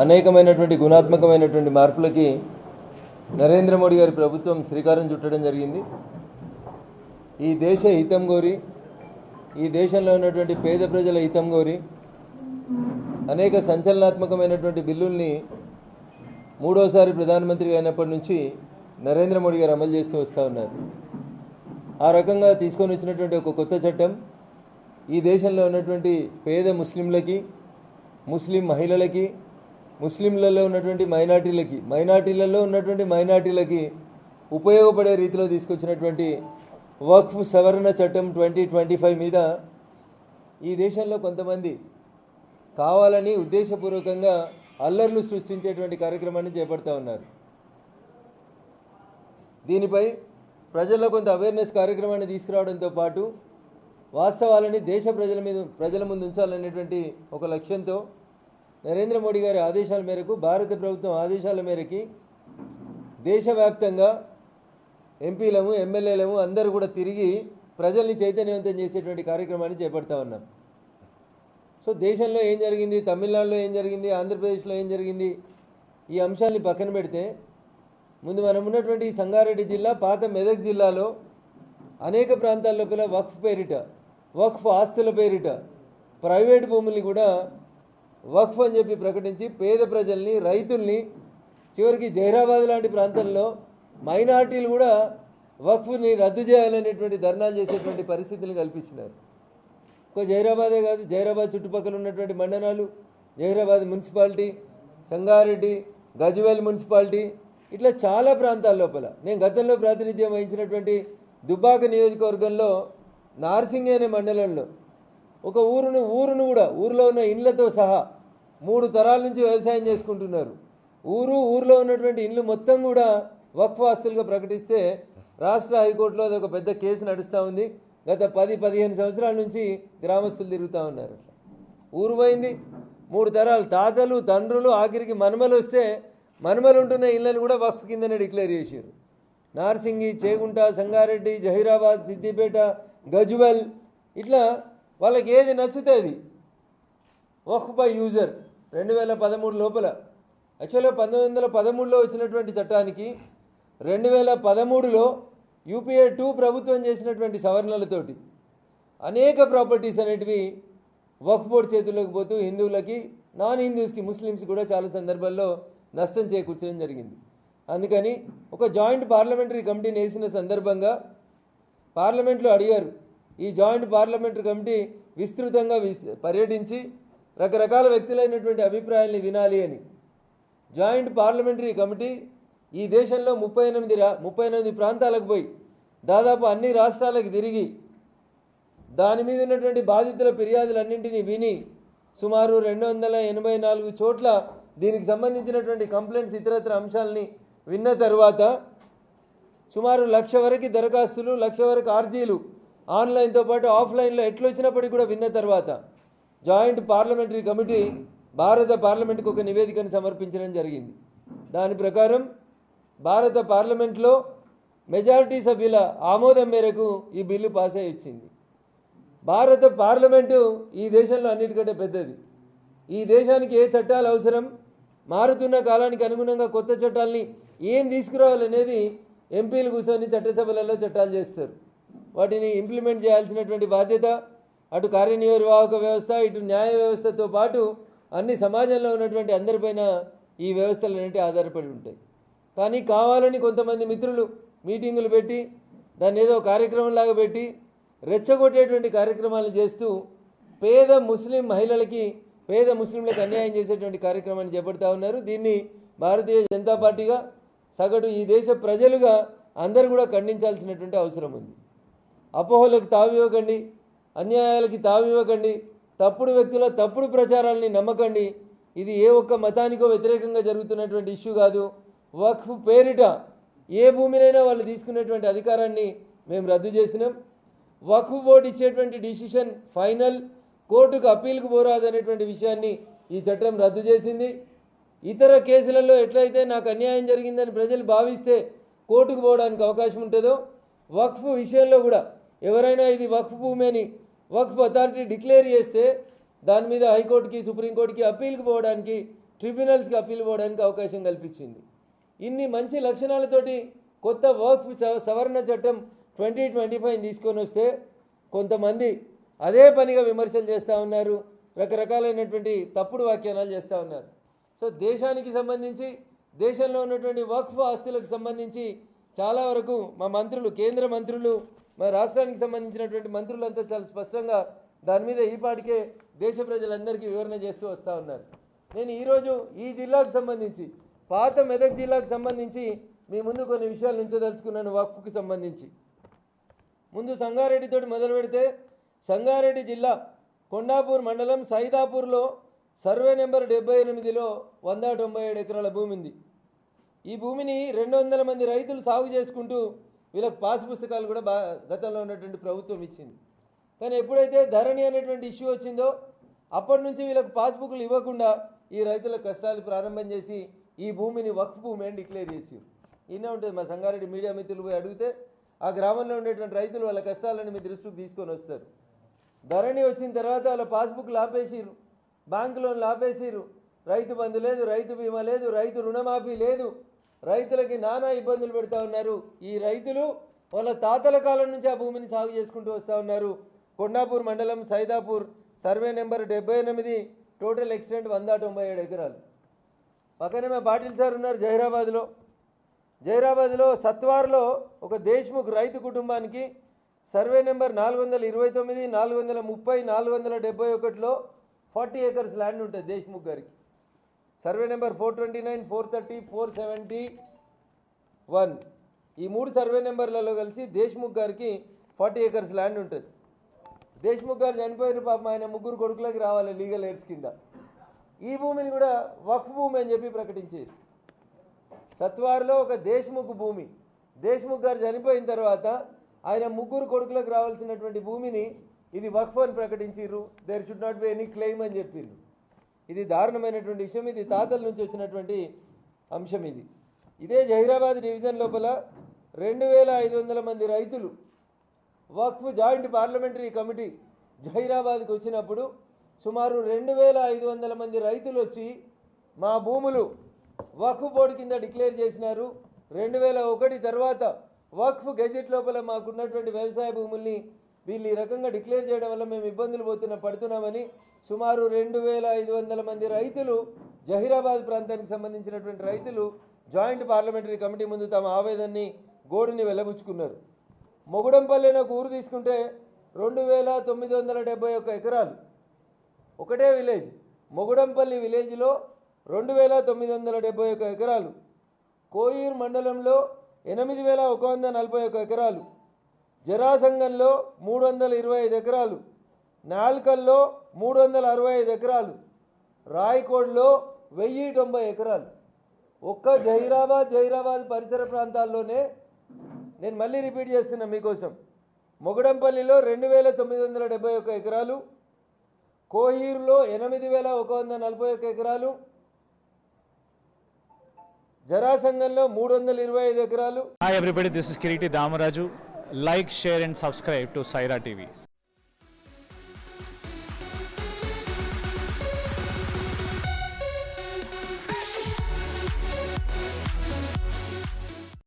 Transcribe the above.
అనేకమైనటువంటి గుణాత్మకమైనటువంటి మార్పులకి నరేంద్ర మోడీ గారి ప్రభుత్వం శ్రీకారం చుట్టడం జరిగింది. ఈ దేశ హితం కోరి ఈ దేశంలో ఉన్నటువంటి పేద ప్రజల హితం కోరి అనేక సంచలనాత్మకమైనటువంటి బిల్లుల్ని మూడోసారి ప్రధానమంత్రి అయినప్పటి నుంచి నరేంద్ర మోడీ గారు అమలు చేస్తూ వస్తూ ఉన్నారు. ఆ రకంగా తీసుకొని వచ్చినటువంటి ఒక కొత్త చట్టం ఈ దేశంలో ఉన్నటువంటి పేద ముస్లింలకి ముస్లిం మహిళలకి ముస్లింలలో ఉన్నటువంటి మైనార్టీలకి మైనార్టీలలో ఉన్నటువంటి మైనార్టీలకి ఉపయోగపడే రీతిలో తీసుకొచ్చినటువంటి వక్ఫ్ సవరణ చట్టం ట్వంటీ ట్వంటీ ఫైవ్ మీద ఈ దేశంలో కొంతమంది కావాలని ఉద్దేశపూర్వకంగా అల్లర్లు సృష్టించేటువంటి కార్యక్రమాన్ని చేపడతా ఉన్నారు. దీనిపై ప్రజల్లో కొంత అవేర్నెస్ కార్యక్రమాన్ని తీసుకురావడంతో పాటు వాస్తవాలని దేశ ప్రజల మీద ప్రజల ముందు ఉంచాలనేటువంటి ఒక లక్ష్యంతో నరేంద్ర మోడీ గారి ఆదేశాల మేరకు భారత ప్రభుత్వం ఆదేశాల మేరకి దేశవ్యాప్తంగా ఎంపీలము ఎమ్మెల్యేలము అందరూ కూడా తిరిగి ప్రజల్ని చైతన్యవంతం చేసేటువంటి కార్యక్రమాన్ని చేపడతా ఉన్నాం. సో దేశంలో ఏం జరిగింది తమిళనాడులో ఏం జరిగింది ఆంధ్రప్రదేశ్లో ఏం జరిగింది ఈ అంశాన్ని పక్కన పెడితే ముందు మనం ఉన్నటువంటి సంగారెడ్డి జిల్లా పాత మెదక్ జిల్లాలో అనేక ప్రాంతాల లోపల వక్ఫ్ పేరిట వక్ఫ్ ఆస్తుల పేరిట ప్రైవేట్ భూముల్ని కూడా వక్ఫ్ అని చెప్పి ప్రకటించి పేద ప్రజల్ని రైతుల్ని చివరికి జైరాబాద్ లాంటి ప్రాంతంలో మైనార్టీలు కూడా వక్ఫ్ని రద్దు చేయాలనేటువంటి ధర్నాలు చేసేటువంటి పరిస్థితులు కల్పించినారు. ఒక జైరాబాదే కాదు జైరాబాద్ చుట్టుపక్కల ఉన్నటువంటి మండలాలు జైరాబాద్ మున్సిపాలిటీ సంగారెడ్డి గజ్వేల్ మున్సిపాలిటీ ఇట్లా చాలా ప్రాంతాల లోపల. నేను గతంలో ప్రాతినిధ్యం వహించినటువంటి దుబ్బాక నియోజకవర్గంలో నార్సింగ్ అనే మండలంలో ఒక ఊరును ఊరును కూడా ఊరిలో ఉన్న ఇండ్లతో సహా మూడు తరాల నుంచి వ్యవసాయం చేసుకుంటున్నారు. ఊరు ఊరిలో ఉన్నటువంటి ఇండ్లు మొత్తం కూడా వక్ఫ్ ఆస్తులుగా ప్రకటిస్తే రాష్ట్ర హైకోర్టులో అది ఒక పెద్ద కేసు నడుస్తూ ఉంది. గత పది పదిహేను సంవత్సరాల నుంచి గ్రామస్తులు తిరుగుతూ ఉన్నారు. ఊరు పోయింది మూడు తరాలు తాతలు తండ్రులు ఆఖరికి మనమలు వస్తే మనమలు ఉంటున్న ఇళ్ళని కూడా వక్ఫ్ కిందనే డిక్లేర్ చేశారు. నార్సింగి చేగుంట సంగారెడ్డి జహీరాబాద్ సిద్దిపేట గజ్వల్ ఇట్లా వాళ్ళకి ఏది నచ్చితే అది. Waqf by user. రెండు వేల పదమూడు లోపల. యాక్చువల్గా పంతొమ్మిది వందల పదమూడులో వచ్చినటువంటి చట్టానికి రెండు వేల పదమూడులో యూపీఏ టూ ప్రభుత్వం చేసినటువంటి సవరణలతోటి అనేక ప్రాపర్టీస్ అనేటివి వక్ఫ్ బోర్డ్ చేతుల్లోకి పోతూ హిందువులకి నాన్ హిందూస్కి ముస్లిమ్స్ కూడా చాలా సందర్భాల్లో నష్టం చేకూర్చడం జరిగింది. అందుకని ఒక జాయింట్ పార్లమెంటరీ కమిటీని వేసిన సందర్భంగా పార్లమెంట్లో అడిగారు ఈ జాయింట్ పార్లమెంటరీ కమిటీ విస్తృతంగా విస్ పర్యటించి రకరకాల వ్యక్తులైనటువంటి అభిప్రాయాల్ని వినాలి అని. జాయింట్ పార్లమెంటరీ కమిటీ ఈ దేశంలో ముప్పై ఎనిమిది రా ముప్పై ఎనిమిది ప్రాంతాలకు పోయి దాదాపు అన్ని రాష్ట్రాలకు తిరిగి దాని మీద ఉన్నటువంటి బాధితుల ఫిర్యాదులన్నింటినీ విని సుమారు రెండు వందల ఎనభై నాలుగు చోట్ల దీనికి సంబంధించినటువంటి కంప్లైంట్స్ ఇతరత్ర అంశాలని విన్న తర్వాత సుమారు లక్ష వరకు దరఖాస్తులు లక్ష వరకు ఆర్జీలు ఆన్లైన్తో పాటు ఆఫ్లైన్లో ఎట్లా వచ్చినప్పటికీ కూడా విన్న తర్వాత జాయింట్ పార్లమెంటరీ కమిటీ భారత పార్లమెంట్కు ఒక నివేదికను సమర్పించడం జరిగింది. దాని ప్రకారం భారత పార్లమెంట్లో మెజారిటీ సభ్యుల ఆమోదం మేరకు ఈ బిల్లు పాస్ అయి వచ్చింది. భారత పార్లమెంటు ఈ దేశంలో అన్నిటికంటే పెద్దది. ఈ దేశానికి ఏ చట్టాలు అవసరం మారుతున్న కాలానికి అనుగుణంగా కొత్త చట్టాలని ఏం తీసుకురావాలనేది ఎంపీలు కూర్చొని చట్టసభలలో చట్టాలు చేస్తారు. వాటిని ఇంప్లిమెంట్ చేయాల్సినటువంటి బాధ్యత అటు కార్యనిర్వాహక వ్యవస్థ ఇటు న్యాయ వ్యవస్థతో పాటు అన్ని సమాజంలో ఉన్నటువంటి అందరిపైన ఈ వ్యవస్థలు అనేవి ఆధారపడి ఉంటాయి. కానీ కావాలని కొంతమంది మిత్రులు మీటింగులు పెట్టి దాన్ని ఏదో కార్యక్రమంలాగా పెట్టి రెచ్చగొట్టేటువంటి కార్యక్రమాలు చేస్తూ పేద ముస్లిం మహిళలకి పేద ముస్లింలకు అన్యాయం చేసేటువంటి కార్యక్రమాన్ని చేపడతా ఉన్నారు. దీన్ని భారతీయ జనతా పార్టీగా సగటు ఈ దేశ ప్రజలుగా అందరూ కూడా ఖండించాల్సినటువంటి అవసరం ఉంది. అపోహలకు తావివ్వకండి అన్యాయాలకి తావివ్వకండి తప్పుడు వ్యక్తుల తప్పుడు ప్రచారాలని నమ్మకండి. ఇది ఏ ఒక్క మతానికో వ్యతిరేకంగా జరుగుతున్నటువంటి ఇష్యూ కాదు. వక్ఫ్ పేరిట ఏ భూమినైనా వాళ్ళు తీసుకునేటువంటి అధికారాన్ని మేము రద్దు చేసినాం. వక్ఫ్ బోర్డు ఇచ్చేటువంటి డిసిషన్ ఫైనల్. కోర్టుకు అప్పీల్కు పోరాదు అనేటువంటి విషయాన్ని ఈ చట్టం రద్దు చేసింది. ఇతర కేసులలో ఎట్లయితే నాకు అన్యాయం జరిగిందని ప్రజలు భావిస్తే కోర్టుకు పోవడానికి అవకాశం ఉంటుందో వక్ఫ్ విషయంలో కూడా ఎవరైనా ఇది వక్ఫ్ భూమి అని వక్ఫ్ అథారిటీ డిక్లేర్ చేస్తే దాని మీద హైకోర్టుకి సుప్రీంకోర్టుకి అప్పీల్కి పోవడానికి ట్రిబ్యునల్స్కి అప్పీల్ పోవడానికి అవకాశం కల్పించింది. ఇన్ని మంచి లక్షణాలతోటి కొత్త వక్ఫ్ సవరణ చట్టం ట్వంటీ ట్వంటీ ఫైవ్ తీసుకొని వస్తే కొంతమంది అదే పనిగా విమర్శలు చేస్తూ ఉన్నారు రకరకాలైనటువంటి తప్పుడు వ్యాఖ్యానాలు చేస్తూ ఉన్నారు. సో దేశానికి సంబంధించి దేశంలో ఉన్నటువంటి వక్ఫ్ ఆస్తులకు సంబంధించి చాలా వరకు మా మంత్రులు కేంద్ర మంత్రులు మా రాష్ట్రానికి సంబంధించినటువంటి మంత్రులంతా చాలా స్పష్టంగా దాని మీద ఈ పాటికే దేశ ప్రజలందరికీ వివరణ చేస్తూ వస్తూ ఉన్నారు. నేను ఈరోజు ఈ జిల్లాకు సంబంధించి పాత మెదక్ జిల్లాకు సంబంధించి మీ ముందు కొన్ని విషయాలు ఉంచదలుచుకున్నాను వక్ఫ్కి సంబంధించి. ముందు సంగారెడ్డితోటి మొదలు పెడితే సంగారెడ్డి జిల్లా కొండాపూర్ మండలం సైదాపూర్లో సర్వే నెంబర్ డెబ్బై ఎనిమిదిలో వంద తొంభై ఏడు ఎకరాల భూమి ఉంది. ఈ భూమిని రెండు వందల మంది రైతులు సాగు చేసుకుంటూ వీళ్ళకి పాస్ పుస్తకాలు కూడా బా గతంలో ఉన్నటువంటి ప్రభుత్వం ఇచ్చింది. కానీ ఎప్పుడైతే ధరణి అనేటువంటి ఇష్యూ వచ్చిందో అప్పటి నుంచి వీళ్ళకి పాస్బుక్లు ఇవ్వకుండా ఈ రైతుల కష్టాలు ప్రారంభం చేసి ఈ భూమిని వక్ఫ్ భూమి అని డిక్లేర్ చేసారు ఇన్నే ఉంటుంది మా సంగారెడ్డి మీడియా మిత్రులు పోయి అడిగితే ఆ గ్రామంలో ఉండేటువంటి రైతులు వాళ్ళ కష్టాలను మీ దృష్టికి తీసుకొని వస్తారు. ధరణి వచ్చిన తర్వాత వాళ్ళ పాస్బుక్లు ఆపేసిర్రు. బ్యాంకు లోన్లు ఆపేసిర్రు. రైతు బంధు లేదు రైతు బీమా లేదు రైతు రుణమాఫీ లేదు. రైతులకి నానా ఇబ్బందులు పెడతా ఉన్నారు. ఈ రైతులు వాళ్ళ తాతల కాలం నుంచి ఆ భూమిని సాగు చేసుకుంటూ వస్తూ ఉన్నారు. కొండాపూర్ మండలం సైదాపూర్ సర్వే నెంబర్ డెబ్బై ఎనిమిది టోటల్ ఎక్స్టెంట్ వంద తొంభై ఏడు ఎకరాలు. పక్కనే మా పాటిల్ సార్ ఉన్నారు జహీరాబాద్లో. జైరాబాద్లో సత్వార్లో ఒక దేశ్ముఖ్ రైతు కుటుంబానికి సర్వే నెంబర్ నాలుగు వందల ఇరవై తొమ్మిది నాలుగు వందల ముప్పై నాలుగు వందల డెబ్బై ఒకటిలో ఫార్టీ ఏకర్స్ ల్యాండ్ ఉంటుంది దేశ్ముఖ్ గారికి. Survey number four twenty nine four thirty four seventy one. ఈ మూడు సర్వే నెంబర్లలో కలిసి దేశ్ముఖ్ గారికి ఫార్టీ ఏకర్స్ ల్యాండ్ ఉంటుంది. దేశ్ముఖ్ గారు చనిపోయిన పాపం ఆయన ముగ్గురు కొడుకులకి రావాలి లీగల్ ఎయిర్స్ కింద. ఈ భూమిని కూడా వక్ఫ్ భూమి అని చెప్పి ప్రకటించారు. సత్వార్లో ఒక దేశ్ముఖ్ భూమి. దేశ్ముఖ్ గారు చనిపోయిన తర్వాత ఆయన ముగ్గురు కొడుకులకు రావాల్సినటువంటి భూమిని ఇది వక్ఫ్ అని ప్రకటించారు there should not be any claim అని చెప్పిండ్రు ఇది దారుణమైనటువంటి విషయం ఇది తాతల నుంచి వచ్చినటువంటి అంశం ఇది. ఇదే జహీరాబాద్ డివిజన్ లోపల రెండు వేల ఐదు వందల మంది రైతులు వక్ఫ్ జాయింట్ పార్లమెంటరీ కమిటీ జహీరాబాద్కి వచ్చినప్పుడు సుమారు రెండు వేల ఐదు వందల మంది రైతులు వచ్చి మా భూములు వక్ఫ్ బోర్డు కింద డిక్లేర్ చేసినారు. రెండు వేల ఒకటి తర్వాత వక్ఫ్ గెజెట్ లోపల మాకున్నటువంటి వ్యవసాయ భూముల్ని వీళ్ళు ఈ రకంగా డిక్లేర్ చేయడం వల్ల మేము ఇబ్బందులు పోతున్న పడుతున్నామని సుమారు రెండు వేల ఐదు వందల మంది రైతులు జహీరాబాద్ ప్రాంతానికి సంబంధించినటువంటి రైతులు జాయింట్ పార్లమెంటరీ కమిటీ ముందు తమ ఆవేదనని గోడుని వెళ్ళబుచ్చుకున్నారు మొగుడంపల్లిన ఊరు తీసుకుంటే రెండు వేల తొమ్మిది వందల డెబ్బై ఒక్క ఎకరాలు. ఒకటే విలేజ్. మొగుడంపల్లి విలేజ్లో రెండు వేల తొమ్మిది వందల డెబ్బై ఒక్క ఎకరాలు. కోయూర్ మండలంలో ఎనిమిది వేల ఒక వంద నలభై ఒక్క ఎకరాలు. జరాసంగంలో మూడు వందల ఇరవై ఐదు ఎకరాలు. నాల్కల్లో మూడు వందల అరవై ఐదు ఎకరాలు రాయకోడ్లో వెయ్యి తొంభై ఎకరాలు. ఒక్క జహీరాబాద్ జహీరాబాద్ పరిసర ప్రాంతాల్లోనే నేను మళ్ళీ రిపీట్ చేస్తున్నా మీకోసం. మొగడంపల్లిలో రెండు వేల తొమ్మిది వందల డెబ్బై ఒక్క ఎకరాలు కోహీర్లో ఎనిమిది వేల ఒక వంద నలభై ఒక్క ఎకరాలు జరాసంగంలో మూడు వందల ఇరవై ఐదు ఎకరాలు. Hi everybody this is Kireeti Damaraju like share and subscribe to Saira TV